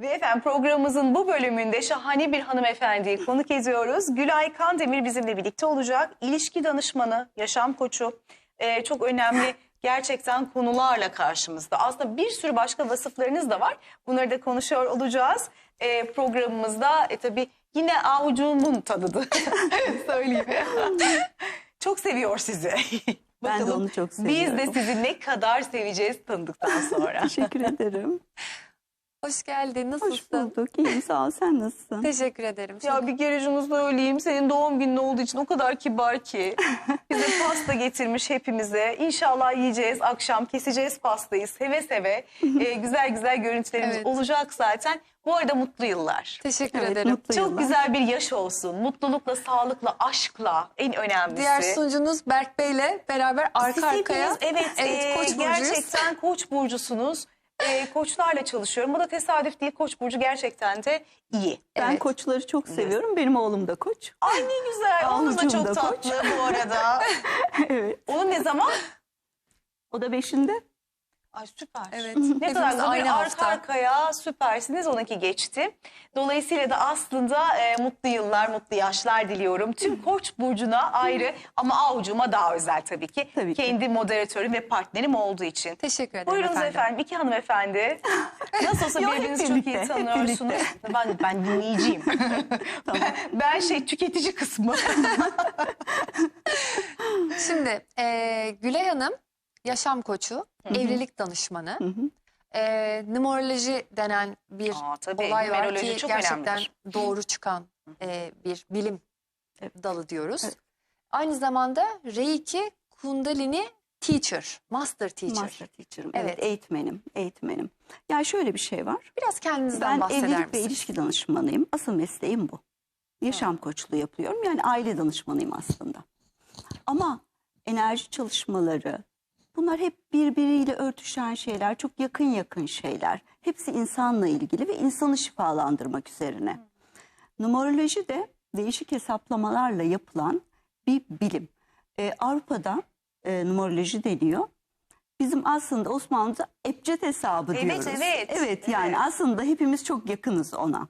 Ve efendim programımızın bu bölümünde şahane bir hanımefendiyi konuk ediyoruz. Gülay Kandemir bizimle birlikte olacak. İlişki danışmanı, yaşam koçu. Ee, çok önemli gerçekten konularla karşımızda. Aslında bir sürü başka vasıflarınız da var. Bunları da konuşuyor olacağız. Ee, programımızda e, tabii yine avucumun tadıdı. Söyleyeyim. çok seviyor sizi. Ben de Bakalım onu çok Biz seviyorum. de sizi ne kadar seveceğiz tanıdıktan sonra. Teşekkür ederim. Hoş geldin. Hoş Nasılsın? bulduk. İyiyim sağ ol. Sen nasılsın? Teşekkür ederim. Ya bir kere şunu söyleyeyim. Senin doğum günün olduğu için o kadar kibar ki. Bize pasta getirmiş hepimize. İnşallah yiyeceğiz. Akşam keseceğiz pastayı. Seve seve. Ee, güzel güzel görüntülerimiz Evet. olacak zaten. Bu arada mutlu yıllar. Teşekkür Evet, ederim. mutlu Çok yıllar. güzel bir yaş olsun. Mutlulukla, sağlıkla, aşkla en önemlisi. Diğer sunucunuz Berk Bey'le beraber arka Siz arkaya. hepiniz, evet, Evet, e, Koç burcuyuz. gerçekten koç burcusunuz. E, koçlarla çalışıyorum. Bu da tesadüf değil. Koç burcu gerçekten de iyi. Ben Evet. koçları çok seviyorum. Benim oğlum da koç. Ay ne güzel. Onun da çok da tatlı bu arada. evet. Onun ne zaman? O da beşinde. Ay süper. Evet. Ne kadar güzel. aynı arka hafta. arkaya süpersiniz. Onunki geçti. Dolayısıyla da aslında e, mutlu yıllar, mutlu yaşlar diliyorum. Tüm Koç burcuna ayrı ama avucuma daha özel tabii ki. Tabii ki. Kendi moderatörüm ve partnerim olduğu için. Teşekkür ederim Buyurunuz efendim. efendim. iki hanımefendi. Nasıl olsa Yok, hep birbirinizi çok iyi hep tanıyorsunuz. Ben, ben dinleyiciyim. ben, ben şey tüketici kısmı. Şimdi e, Gülay Hanım yaşam koçu, evlilik danışmanı. E, numeroloji denen bir Aa, tabii, olay var ki çok gerçekten önemlidir. doğru çıkan e, bir bilim dalı diyoruz. Evet. Aynı zamanda Reiki Kundalini Teacher, Master Teacher. Master teacher'ım. Evet. Evet. eğitmenim. Eğitmenim. Yani şöyle bir şey var. Biraz kendinizden Ben bahseder evlilik ve misiniz? ilişki danışmanıyım. Asıl mesleğim bu. Yaşam koçluğu yapıyorum. Yani aile danışmanıyım aslında. Ama enerji çalışmaları bunlar hep birbiriyle örtüşen şeyler. Çok yakın yakın şeyler. Hepsi insanla ilgili ve insanı şifalandırmak üzerine. Numeroloji de değişik hesaplamalarla yapılan bir bilim. Ee, Avrupa'da e, numeroloji deniyor. Bizim aslında Osmanlı'da ebced hesabı Evet, diyoruz. evet, Evet yani evet. aslında hepimiz çok yakınız ona.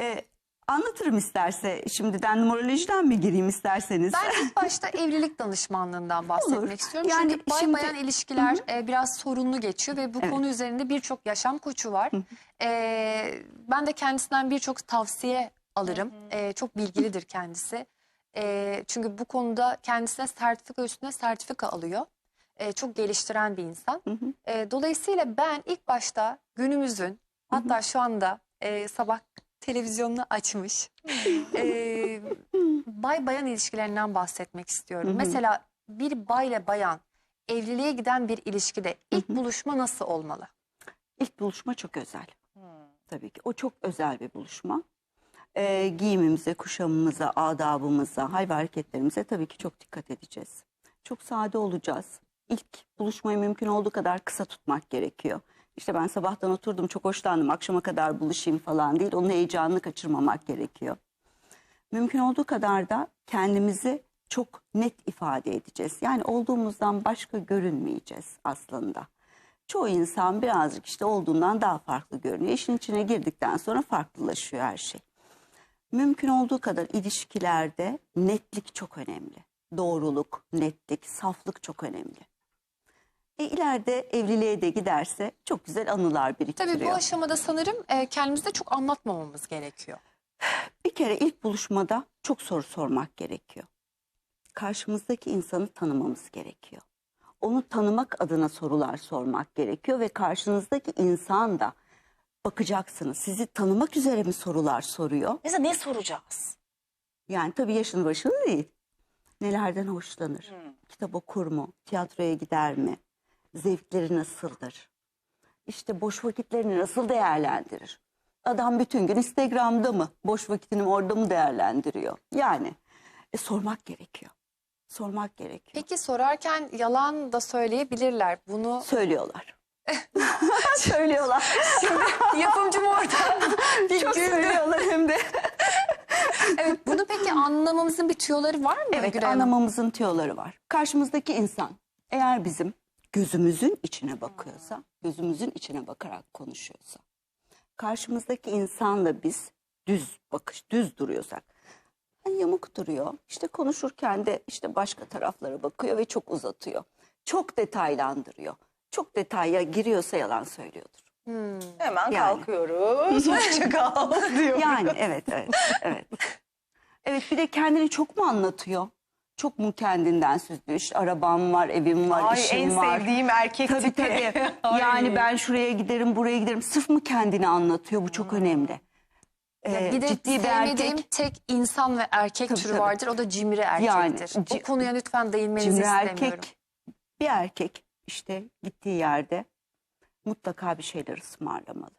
Ee, anlatırım isterse şimdiden numerolojiden mi gireyim isterseniz? Ben ilk başta evlilik danışmanlığından bahsetmek Olur. istiyorum. Yani Çünkü bay şimdi- bayan ilişkiler e, biraz sorunlu geçiyor ve bu Evet. konu üzerinde birçok yaşam koçu var. E, ben de kendisinden birçok tavsiye alırım. E, çok bilgilidir kendisi. E, çünkü bu konuda kendisine sertifika üstüne sertifika alıyor. E, çok geliştiren bir insan. E, dolayısıyla ben ilk başta günümüzün hatta şu anda e, sabah televizyonunu açmış e, bay bayan ilişkilerinden bahsetmek istiyorum. Hı hı. Mesela bir bayla bayan evliliğe giden bir ilişkide ilk buluşma nasıl olmalı? İlk buluşma çok özel. Tabii ki o çok özel bir buluşma. Ee, giyimimize, kuşamımıza, adabımıza, hal ve hareketlerimize tabii ki çok dikkat edeceğiz. Çok sade olacağız. İlk buluşmayı mümkün olduğu kadar kısa tutmak gerekiyor. İşte ben sabahtan oturdum çok hoşlandım akşama kadar buluşayım falan değil. Onun heyecanını kaçırmamak gerekiyor. Mümkün olduğu kadar da kendimizi çok net ifade edeceğiz. Yani olduğumuzdan başka görünmeyeceğiz aslında. Çoğu insan birazcık işte olduğundan daha farklı görünüyor. İşin içine girdikten sonra farklılaşıyor her şey. Mümkün olduğu kadar ilişkilerde netlik çok önemli. Doğruluk, netlik, saflık çok önemli. E ileride evliliğe de giderse çok güzel anılar biriktiriyor. Tabii bu aşamada sanırım e, kendimizde çok anlatmamamız gerekiyor. Bir kere ilk buluşmada çok soru sormak gerekiyor. Karşımızdaki insanı tanımamız gerekiyor. Onu tanımak adına sorular sormak gerekiyor ve karşınızdaki insan da bakacaksınız. Sizi tanımak üzere mi sorular soruyor? Mesela ne soracağız? Yani tabii yaşını başını değil. Nelerden hoşlanır? Kitap okur mu? Tiyatroya gider mi? Zevkleri nasıldır? İşte boş vakitlerini nasıl değerlendirir? Adam bütün gün Instagram'da mı? Boş vakitini orada mı değerlendiriyor? Yani e, sormak gerekiyor. Sormak gerekiyor. Peki sorarken yalan da söyleyebilirler. Bunu Söylüyorlar. Söylüyorlar. yapımcım orada bir Çok güldü. söylüyorlar hem de. Evet, bunu peki anlamamızın bir tüyoları var mı Evet Hanım? anlamamızın tüyoları var. Karşımızdaki insan eğer bizim gözümüzün içine bakıyorsa, gözümüzün içine bakarak konuşuyorsa karşımızdaki insanla biz düz bakış, düz duruyorsak hani yamuk duruyor. İşte konuşurken de işte başka taraflara bakıyor ve çok uzatıyor. Çok detaylandırıyor. Çok detaya giriyorsa yalan söylüyordur. Hmm. Hemen Yani. kalkıyoruz. Hoşça kal diyor. Yani evet evet evet. Evet bir de kendini çok mu anlatıyor? Çok mu kendinden süslüyor? İşte arabam var, evim var, Ay işim en var. sevdiğim erkek Tabii tipi. tabii. Ay. yani ben şuraya giderim, buraya giderim. Sırf mı kendini anlatıyor? Bu çok önemli. Ya Ee, bir de ciddi bir sevmediğim erkek, tek insan ve erkek Tabii, türü tabii. vardır. O da cimri Yani, erkektir. ci- Bu konuya lütfen değinmenizi cimri istemiyorum. erkek, bir erkek işte gittiği yerde mutlaka bir şeyler ısmarlamalı.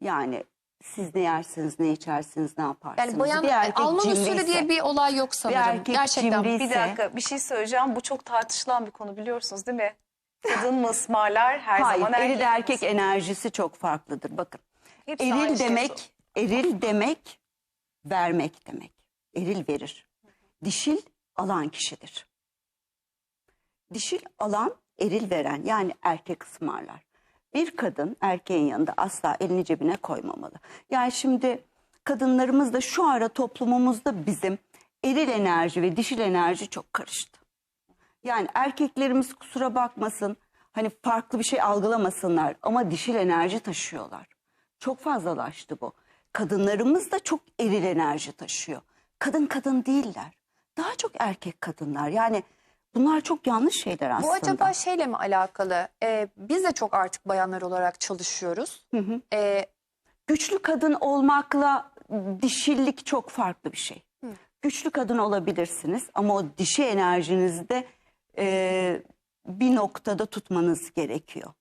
Yani siz ne yersiniz, ne içersiniz, ne yaparsınız? Yani bayan bir erkek alman usulü cimriyse- diye bir olay yok sanırım. erkek Gerçekten. cimri- Bir dakika bir şey söyleyeceğim. Bu çok tartışılan bir konu biliyorsunuz değil mi? Kadın mı ısmarlar her Hayır, zaman eril erkek. erkek enerjisi çok farklıdır. Bakın, Hepsi eril şey demek, eril demek vermek demek. Eril verir. Dişil alan kişidir. Dişil alan eril veren yani erkek ısmarlar. Bir kadın erkeğin yanında asla elini cebine koymamalı. Yani şimdi kadınlarımız da şu ara toplumumuzda bizim eril enerji ve dişil enerji çok karıştı. Yani erkeklerimiz kusura bakmasın hani farklı bir şey algılamasınlar ama dişil enerji taşıyorlar. Çok fazlalaştı bu. Kadınlarımız da çok eril enerji taşıyor. Kadın kadın değiller. Daha çok erkek kadınlar. Yani bunlar çok yanlış şeyler aslında. Bu acaba şeyle mi alakalı? Ee, biz de çok artık bayanlar olarak çalışıyoruz. Ee, Güçlü kadın olmakla dişillik çok farklı bir şey. Güçlü kadın olabilirsiniz ama o dişi enerjinizi de e, bir noktada tutmanız gerekiyor.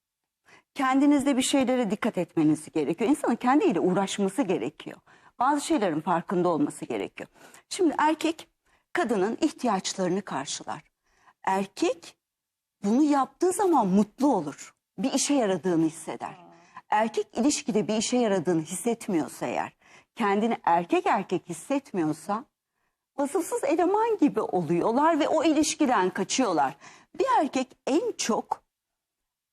Kendinizde bir şeylere dikkat etmeniz gerekiyor. İnsanın kendiyle uğraşması gerekiyor. Bazı şeylerin farkında olması gerekiyor. Şimdi erkek kadının ihtiyaçlarını karşılar. Erkek bunu yaptığı zaman mutlu olur. Bir işe yaradığını hisseder. Erkek ilişkide bir işe yaradığını hissetmiyorsa eğer, kendini erkek erkek hissetmiyorsa vasıfsız eleman gibi oluyorlar ve o ilişkiden kaçıyorlar. Bir erkek en çok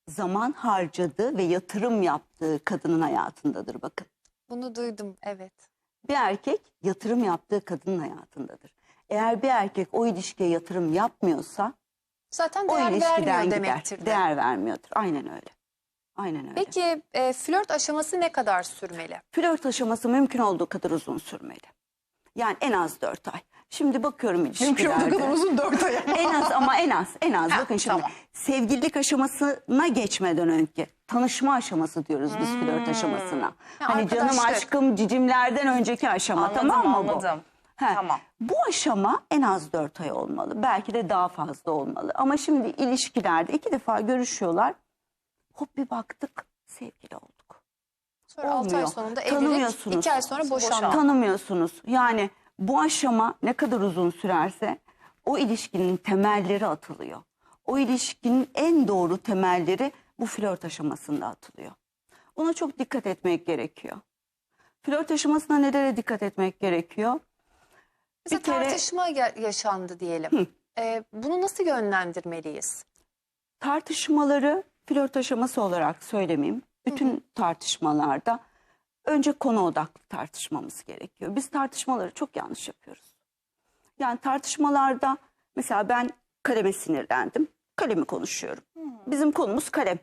zaman harcadığı ve yatırım yaptığı kadının hayatındadır bakın. bunu duydum evet. Bir erkek yatırım yaptığı kadının hayatındadır. Eğer bir erkek o ilişkiye yatırım yapmıyorsa Zaten o değer ilişkiden vermiyor gider. demektir de. Değer vermiyordur. Aynen öyle. Aynen öyle. Peki e, flört aşaması ne kadar sürmeli? Flört aşaması mümkün olduğu kadar uzun sürmeli. Yani en az dört ay. Şimdi bakıyorum ilişkilerde. uzun dört ay. en az ama en az en az. Ha, Bakın şimdi tamam. sevgililik aşamasına geçmeden önce tanışma aşaması diyoruz biz flört aşamasına. hani canım arkadaşlık. aşkım cicimlerden önceki aşama Anladım tamam mı anladım. bu? He, Tamam. Bu aşama en az dört ay olmalı. Belki de daha fazla olmalı. Ama şimdi ilişkilerde iki defa görüşüyorlar. Hop bir baktık sevgili olduk. Sonra 6 ay Olmuyor. sonunda evlilik, Tanımıyorsunuz. 2 ay sonra boşanma. Tanımıyorsunuz. Yani bu aşama ne kadar uzun sürerse o ilişkinin temelleri atılıyor. O ilişkinin en doğru temelleri bu flört aşamasında atılıyor. Buna çok dikkat etmek gerekiyor. Flört aşamasında nelere dikkat etmek gerekiyor? Bize Bir kere- tartışma ya- yaşandı diyelim. E, bunu nasıl yönlendirmeliyiz? tartışmaları flört aşaması olarak söylemeyeyim. Bütün tartışmalarda önce konu odaklı tartışmamız gerekiyor. Biz tartışmaları çok yanlış yapıyoruz. Yani tartışmalarda mesela ben kaleme sinirlendim. Kalemi konuşuyorum. Bizim konumuz kalem.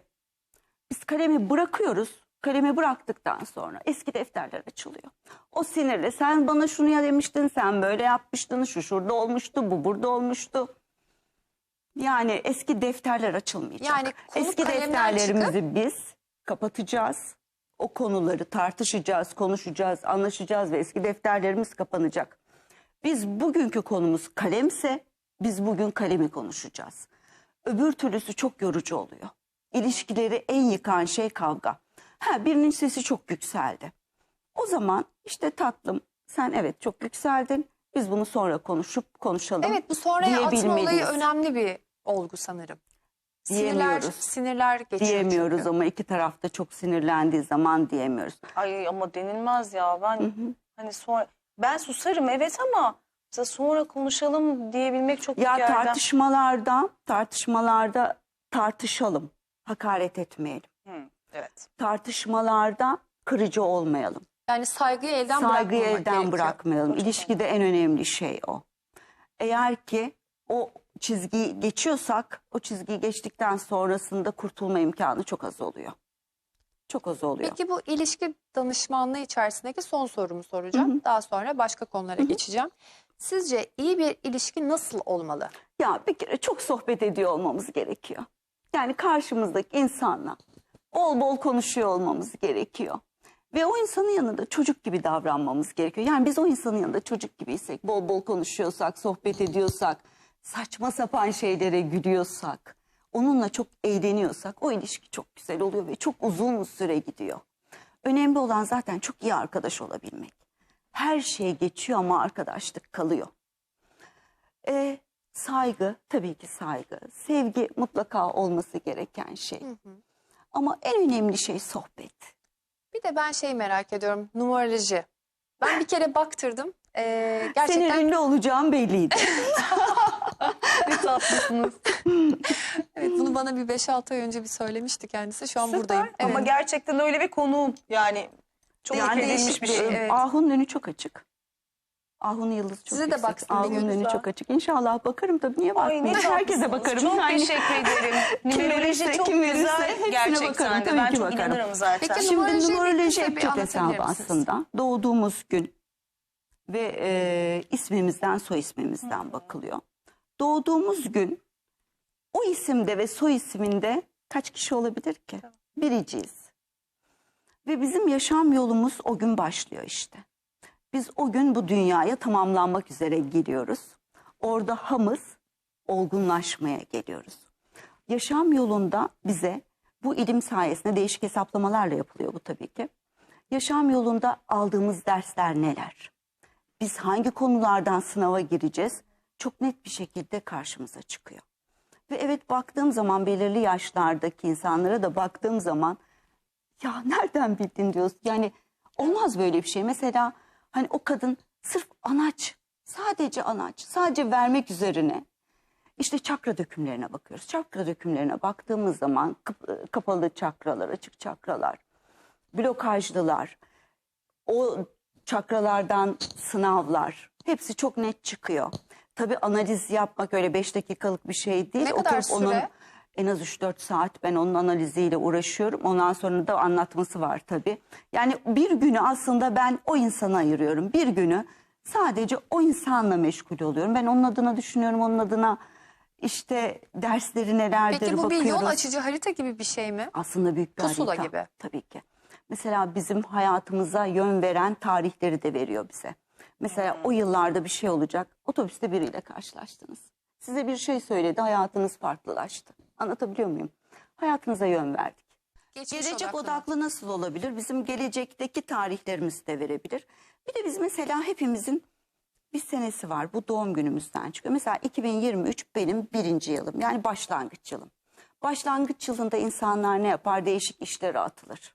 Biz kalemi bırakıyoruz. Kalemi bıraktıktan sonra eski defterler açılıyor. O sinirle sen bana şunu ya demiştin, sen böyle yapmıştın, şu şurada olmuştu, bu burada olmuştu. Yani eski defterler açılmayacak. Yani eski defterlerimizi biz kapatacağız. O konuları tartışacağız, konuşacağız, anlaşacağız ve eski defterlerimiz kapanacak. Biz bugünkü konumuz kalemse biz bugün kalemi konuşacağız. Öbür türlüsü çok yorucu oluyor. İlişkileri en yıkan şey kavga. Ha birinin sesi çok yükseldi. O zaman işte tatlım sen evet çok yükseldin. Biz bunu sonra konuşup konuşalım. Evet bu sonraya atma olayı önemli bir olgu sanırım. Sinirler, Diyemiyoruz. sinirler geçiyor diyemiyoruz çünkü. ama iki tarafta çok sinirlendiği zaman diyemiyoruz. Ay ama denilmez ya ben hani sonra ben susarım evet ama mesela sonra konuşalım diyebilmek çok Ya yerden. tartışmalarda tartışmalarda tartışalım. Hakaret etmeyelim. Hı, evet. Tartışmalarda kırıcı olmayalım. Yani saygıyı elden Saygıyı elden gerekiyor. bırakmayalım. İlişkide en önemli şey o. Eğer ki o çizgiyi geçiyorsak o çizgiyi geçtikten sonrasında kurtulma imkanı çok az oluyor. Çok az oluyor. Peki bu ilişki danışmanlığı içerisindeki son sorumu soracağım. Daha sonra başka konulara geçeceğim. Sizce iyi bir ilişki nasıl olmalı? Ya bir kere çok sohbet ediyor olmamız gerekiyor. Yani karşımızdaki insanla bol bol konuşuyor olmamız gerekiyor. Ve o insanın yanında çocuk gibi davranmamız gerekiyor. Yani biz o insanın yanında çocuk gibiysek, bol bol konuşuyorsak, sohbet ediyorsak, saçma sapan şeylere gülüyorsak, onunla çok eğleniyorsak o ilişki çok güzel oluyor ve çok uzun süre gidiyor. Önemli olan zaten çok iyi arkadaş olabilmek. Her şey geçiyor ama arkadaşlık kalıyor. E, saygı, tabii ki saygı. Sevgi mutlaka olması gereken şey. Ama en önemli şey sohbet. Bir de ben şey merak ediyorum. Numaroloji. Ben bir kere baktırdım. Ee, gerçekten Senin ünlü olacağın belliydi. ne tatlısınız. evet, bunu bana bir 5-6 ay önce bir söylemişti kendisi. Şu an Süper. buradayım. Ama Evet. gerçekten öyle bir konuğum. Yani çok yani edilmiş bir şey. Evet. Ahun önü çok açık. Ahun yıldızı çok Size de baksın bir Ahun önü çok açık. İnşallah bakarım tabii. Niye Ay ne bakmayayım? Herkese tatlısınız. bakarım. Çok Yani teşekkür ederim. Numeroloji verirse, çok kim verirse güzel gerçekten bakarım. de. Tabii Ben ki çok bakarım. inanırım zaten. Peki, Şimdi numeroloji bize hep bir çok anlatabilir hesabı misiniz? aslında. Doğduğumuz gün ve e, ismimizden soy ismimizden bakılıyor. Doğduğumuz gün o isimde ve soy isminde kaç kişi olabilir ki? Biriciyiz. Ve bizim yaşam yolumuz o gün başlıyor işte. Biz o gün bu dünyaya tamamlanmak üzere geliyoruz. Orada hamız olgunlaşmaya geliyoruz. Yaşam yolunda bize bu ilim sayesinde değişik hesaplamalarla yapılıyor bu tabii ki. Yaşam yolunda aldığımız dersler neler? Biz hangi konulardan sınava gireceğiz? Çok net bir şekilde karşımıza çıkıyor. Ve evet baktığım zaman belirli yaşlardaki insanlara da baktığım zaman ya nereden bildin diyoruz. Yani olmaz böyle bir şey. Mesela hani o kadın sırf anaç, sadece anaç, sadece vermek üzerine işte çakra dökümlerine bakıyoruz. Çakra dökümlerine baktığımız zaman kap- kapalı çakralar, açık çakralar, blokajlılar, o çakralardan sınavlar hepsi çok net çıkıyor. Tabii analiz yapmak öyle 5 dakikalık bir şey değil. Ne kadar Oturup onun süre? En az 3-4 saat ben onun analiziyle uğraşıyorum. Ondan sonra da anlatması var tabii. Yani bir günü aslında ben o insana ayırıyorum. Bir günü sadece o insanla meşgul oluyorum. Ben onun adına düşünüyorum, onun adına işte dersleri nelerdir Peki bu bakıyoruz. bir yol açıcı harita gibi bir şey mi? Aslında büyük bir Pusula harita. gibi. Tabii ki. Mesela bizim hayatımıza yön veren tarihleri de veriyor bize. Mesela Hmm. o yıllarda bir şey olacak. Otobüste biriyle karşılaştınız. Size bir şey söyledi, hayatınız farklılaştı. Anlatabiliyor muyum? Hayatınıza yön verdik. Geçmiş Gelecek odaklı. odaklı nasıl olabilir? Bizim gelecekteki tarihlerimizi de verebilir. Bir de biz mesela hepimizin bir senesi var. Bu doğum günümüzden çıkıyor. Mesela 2023 benim birinci yılım. Yani başlangıç yılım. Başlangıç yılında insanlar ne yapar? Değişik işlere atılır.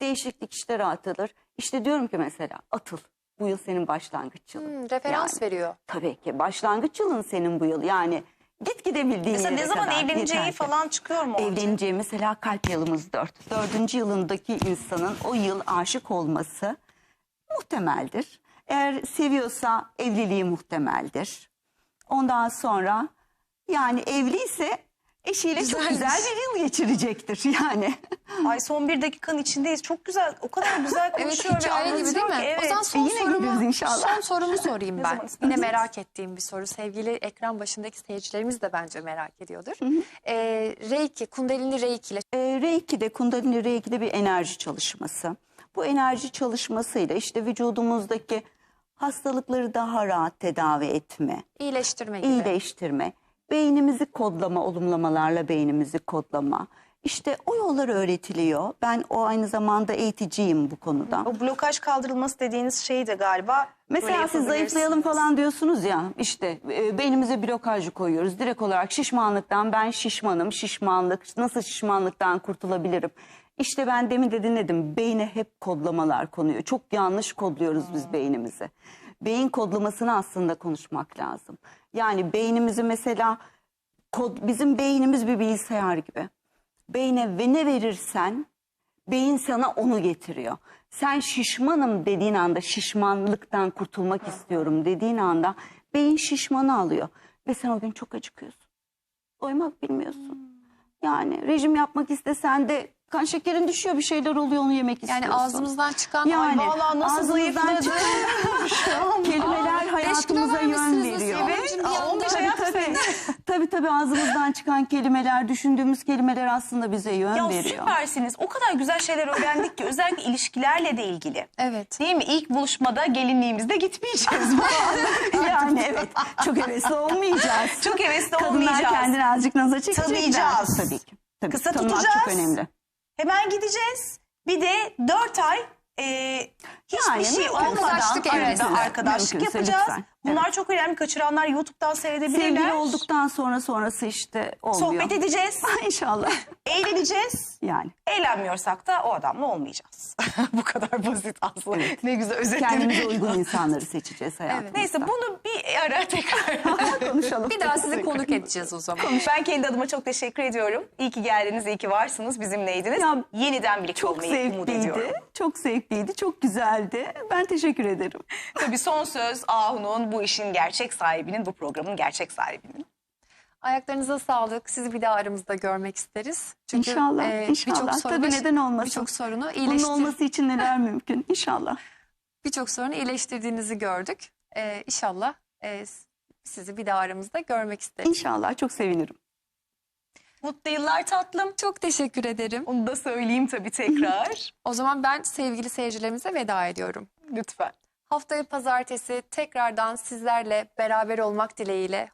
Değişiklik işlere atılır. İşte diyorum ki mesela atıl. Bu yıl senin başlangıç yılın. Hmm, referans Yani. veriyor. Tabii ki başlangıç yılın senin bu yıl. Yani git gidebildiğin Mesela ne zaman evleneceği yeter ki. falan çıkıyor mu? ortaya? Evleneceği mesela kalp yılımız dört. Dördüncü yılındaki insanın o yıl aşık olması muhtemeldir. Eğer seviyorsa evliliği muhtemeldir. Ondan sonra yani evliyse eşiyle çok Güzelmiş. güzel bir yıl geçirecektir yani. Ay son bir dakikanın içindeyiz. Çok güzel. O kadar güzel Evet konuşuyor ve hikaye gibi değil anlatıyor mi? ki. Evet. O zaman son Yine sorumu, inşallah. son sorumu sorayım ben. Yine merak ettiğim bir soru. Sevgili ekran başındaki seyircilerimiz de bence merak ediyordur. Ee, Reiki, Kundalini Reiki ile E, Reiki'de, Kundalini Reiki'de bir enerji çalışması. Bu enerji çalışmasıyla işte vücudumuzdaki hastalıkları daha rahat tedavi etme, iyileştirme gibi. iyileştirme, beynimizi kodlama, olumlamalarla beynimizi kodlama. İşte o yollar öğretiliyor. Ben o aynı zamanda eğiticiyim bu konuda. O blokaj kaldırılması dediğiniz şey de galiba Mesela siz zayıflayalım falan diyorsunuz ya işte e, beynimize blokajı koyuyoruz. Direkt olarak şişmanlıktan ben şişmanım, şişmanlık nasıl şişmanlıktan kurtulabilirim? İşte ben demin de dinledim beyne hep kodlamalar konuyor. Çok yanlış kodluyoruz biz beynimizi. Beyin kodlamasını aslında konuşmak lazım. Yani beynimizi mesela kod, bizim beynimiz bir bilgisayar gibi. Beyne ve ne verirsen Beyin sana onu getiriyor. Sen şişmanım dediğin anda şişmanlıktan kurtulmak istiyorum dediğin anda beyin şişmanı alıyor. Ve sen o gün çok acıkıyorsun. Doymak bilmiyorsun. Yani rejim yapmak istesen de kan şekerin düşüyor bir şeyler oluyor onu yemek istiyorsun. Yani ağzımızdan çıkan Yani vallahi nasıl zayıfladı. çıkan kelimeler hayatımıza kilo yön vermişsiniz veriyor. nasıl? Evet. Şimdi bir Aa, anda- 15 Tabii ayak tabii. Tabii tabii ağzımızdan çıkan kelimeler, düşündüğümüz kelimeler aslında bize yön Ya veriyor. süpersiniz. O kadar güzel şeyler öğrendik ki özellikle ilişkilerle de ilgili. Evet. Değil mi? İlk buluşmada gelinliğimizde gitmeyeceğiz. yani evet çok hevesli olmayacağız. Çok hevesli Kadınlar olmayacağız. kendini azıcık naza çekecekler. Tanıyacağız. Tabii ki. Tabii, Kısa tanımak tutacağız. çok önemli. Hemen gideceğiz. Bir de 4 ay e, hiçbir Yani şey olmadan Arkadaşlık arada arkadaşlık Mümkünse yapacağız. lütfen. Bunlar çok önemli. Kaçıranlar YouTube'dan seyredebilirler. Sevgili olduktan sonra sonrası işte olmuyor. Sohbet edeceğiz. İnşallah. eğleneceğiz. Yani Eğlenmiyorsak da o adamla olmayacağız. Bu kadar basit aslında. Ne güzel özetledim. kendimize uygun insanları seçeceğiz hayatımızda. Neyse bunu bir ara tekrar konuşalım. Bir daha sizi konuk edeceğiz o zaman. Ben kendi adıma çok teşekkür ediyorum. İyi ki geldiniz, iyi ki varsınız, bizimleydiniz. Ya, Yeniden birlikte Çok olmayı umut ediyorum. zevkliydi. Çok zevkliydi. Çok güzeldi. Ben teşekkür ederim. Tabii son söz Ahu'nun, bu işin gerçek sahibinin, bu programın gerçek sahibinin. Ayaklarınıza sağlık. Sizi bir daha aramızda görmek isteriz. Çünkü İnşallah, e, inşallah. sorunu, Tabii neden olmasın? Birçok sorunu Bunun iyileştir, olması için neler mümkün? İnşallah. birçok sorunu iyileştirdiğinizi gördük. E, inşallah e, sizi bir daha aramızda görmek isteriz. İnşallah. Çok sevinirim. Mutlu yıllar tatlım. Çok teşekkür ederim. Onu da söyleyeyim tabii tekrar. O zaman ben sevgili seyircilerimize veda ediyorum. Lütfen. Haftaya pazartesi tekrardan sizlerle beraber olmak dileğiyle.